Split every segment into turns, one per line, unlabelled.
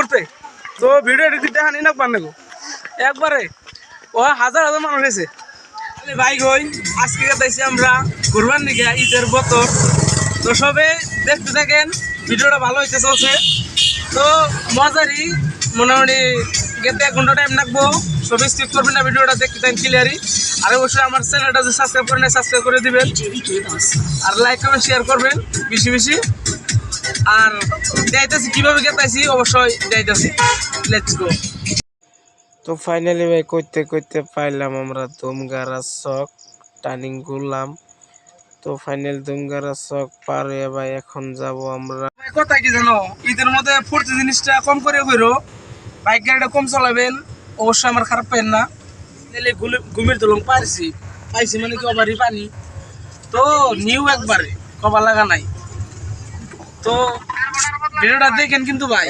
উঠতে তো ভিডিও একবারে, ও হাজার হাজার মানুষ গেছি আমরা বতর। তো সবে দেখতে ভিডিওটা ভালো চলছে। তো মোটামুটি গেতে এক ঘণ্টা টাইম লাগবো সবে স্কিপ করবেন না ভিডিওটা, দেখতে থাকেন ক্লিয়ারই আর অবশ্যই আমার চ্যানেলটা সাবস্ক্রাইব করেন সাবস্ক্রাইব করে দিবেন। আর লাইক কমেন্ট শেয়ার করবেন, বেশি বেশি। আর যাইতেছি কীভাবে গেতাইছি অবশ্যই যাইতেছি। লেটস গো
তো ফাইনালি ভাই করতে করতে পাইলাম আমরা দুমগারা চক টার্নিং করলাম তো ফাইনাল দুমগারা চক পার হয়ে ভাই এখন যাব আমরা।
কথা কি জানো? ঈদের মধ্যে ফুর্তি জিনিসটা কম করে হইরো বাইক গাড়িটা কম চালাবেন অবশ্যই আমার খারাপ পেন না। নাহলে ঘুমের দলং পারছি পাইছি মানে কি অবারই পানি। তো নিউ একবারে কবা লাগা নাই। তো ভিডিওটা দেখেন কিন্তু ভাই।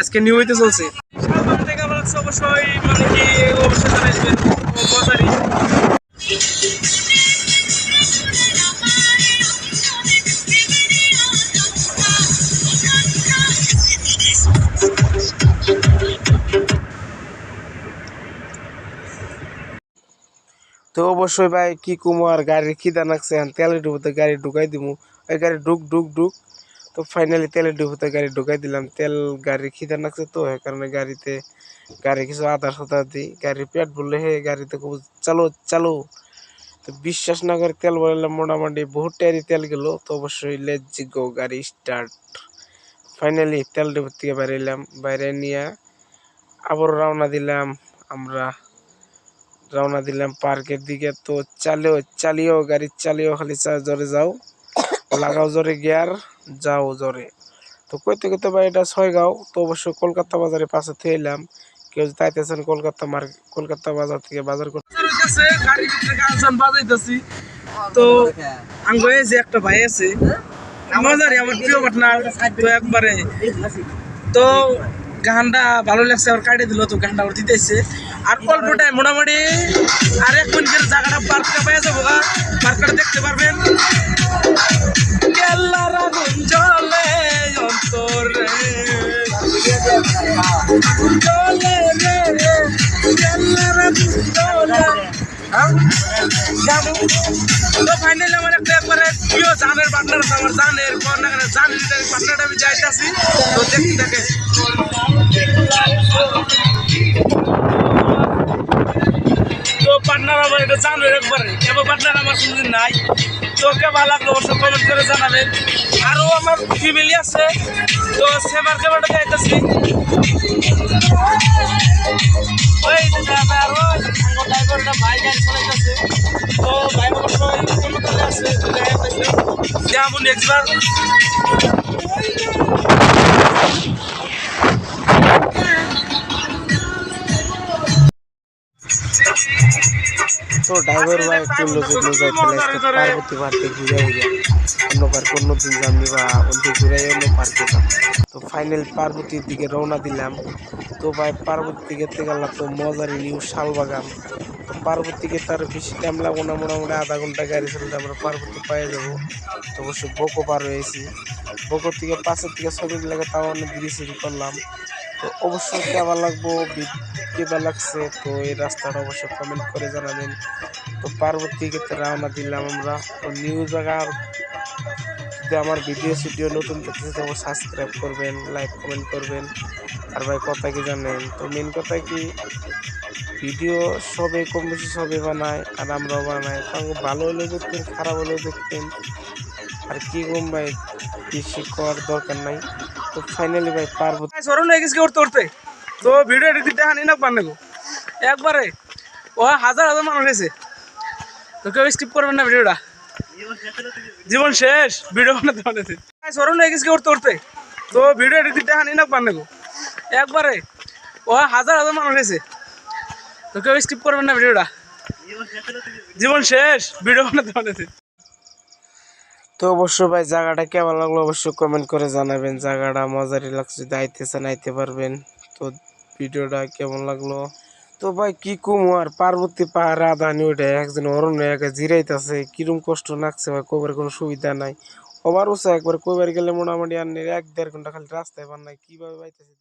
আজকে নিউ হইতে চলছে। সাবধান থেকে আমার কাছে অবশ্যই মানে কি অবশ্যই জানাইবেন মজারি
তো অবশ্যই ভাই কি কুমো আর গাড়ির খিদা নাকছে এখন তেলের ডুবুতে গাড়ি ঢুকাই দিমু। ওই গাড়ি ঢুক ঢুক ঢুক। তো ফাইনালি তেলের ডুবুতে গাড়ি ঢুকাই দিলাম। তেল গাড়ির খিদা নাকছে তো এই কারণে গাড়িতে গাড়ি কিছু আধার সাধার দিই। গাড়ির পেট বললে হে গাড়িতে খুব চালো চালো। তো বিশ্বাস না করে তেল বললাম মোটামুটি বহুত টায়ারি তেল গেল। তো অবশ্যই লেজ গো গাড়ি স্টার্ট ফাইনালি তেল ডুবুর থেকে বাইরে এলাম। বাইরে নিয়ে আবার রওনা দিলাম আমরা। রওনা দিলাম পার্কের দিকে। তো চালিও চালিও গাড়ি চালিও খালি জোরে যাও। লাগাও জোরে গিয়ার। যাও জরে তো কইতে কইতে ভাই এটা ছয়গাঁও, তো অবশ্যই কলকাতা বাজারে পাশে থেকে এলাম। কেউ যদি কলকাতা মার, কলকাতা বাজার থেকে বাজার করতে
বাজাইতেছি। তো আঙ্গ যে একটা ভাই আছে মজারি আমার প্রিয় পার্টনার তো একবারে। তো গানটা ভালো লাগছে আর কাটে দিল, তো গানটা ওর দিতেছে। আর অল্প টাইম মোটামুটি আর এক মিনিটের জায়গাটা পার্কটা পেয়ে যাব পার্কটা দেখতে পারবেন। তো ফাইনালি আমার একটা একবারে প্রিয় জানের পার্টনার আমি যাইতাছি তো তো পার্টনার আমার, এটা জানের একবারে। এবার পার্টনার আমার কোনদিন নাই। তো ওকে ভালো লাগল করে জানাবেন। আরও আমার ফ্যামিলি আছে। তো সেবার কেবারটা যাইতাছি। ওই আবার ওই ড্রাইভারটা ভাই গাড়ি চালাইতেছে। তো ভাই অবশ্যই কলকাতায় আছে তো দেখা
তো ড্রাইভার ভাই একটু লোকে যাই ফেলে পার্বতী পার্কে ঘুরে ঘুরে অন্য পার্ক অন্য দিন যামনি বা অন্য ঘুরে অন্য পার্কে। তো ফাইনাল পার্বতীর দিকে রওনা দিলাম। তো ভাই, পার্বতী দিকে গেলাম তো মজারি নিউ শালবাগান। তো পার্বতীকে তার বেশি টাইম লাগবো না, মোটামুটি আধা ঘণ্টা গাড়ি চলতে আমরা পার্বতী পায়ে যাব। তো অবশ্যই বকো পার হয়েছি। বকো থেকে পাশের থেকে ছবি লাগে তাও অনেক দৃশ্যি করলাম তো অবশ্যই কেমন লাগবো কেমন লাগছে, তো এই রাস্তাটা অবশ্যই কমেন্ট করে জানাবেন। তো পার্বতী ক্ষেত্রে রওনা দিলাম আমরা। তো নিউ জায়গার যদি আমার ভিডিও সিডিও নতুন দেখতে তো সাবস্ক্রাইব করবেন লাইক কমেন্ট করবেন। আর ভাই, কথা কি জানেন? তো মেন কথা কি ভিডিও সবে কম বেশি সবে বানায় আর আমরাও বানাই। কারণ ভালো হলেও দেখতেন, খারাপ হলেও দেখতেন। আর কি কম ভাই, বেশি করার দরকার নাই। তো ফাইনালি ভাই পার্বতী
সরুন হয়ে গেছে উঠতে উঠতে তো ভিডিও এডিট হানি না পান নেব। একবারে, ও হাজার হাজার মানুষ এসে তো কেউ স্কিপ করবেন না ভিডিওটা জীবন শেষ ভিডিও বানাতে বানাতে। সরুন হয়ে গেছে উঠতে উঠতে তো ভিডিও এডিট হানি না পান নেব। একবারে, ও হাজার হাজার মানুষ এসে তো কেউ স্কিপ করবেন না ভিডিওটা জীবন শেষ ভিডিও বানাতে বানাতে।
তো অবশ্যই ভাই জায়গাটা কেমন লাগল অবশ্যই কমেন্ট করে জানাবেন। জায়গাটা মজারই লাগছে যদি আইতেছেন আইতে পারবেন। তো ভিডিওটা কেমন লাগল? তো ভাই কি কম আর পার্বতী পাহাড়ে আদানি ওইটা একজন অরণ্য একা জিরাইতেছে, কিরম কষ্ট লাগছে ভাই কবার কোনো সুবিধা নাই। হবার উৎসাহ একবার কইবার গেলে মোটামুটি আর এক দেড় ঘণ্টা খালি রাস্তায় পার নাই কীভাবে পাইতেছে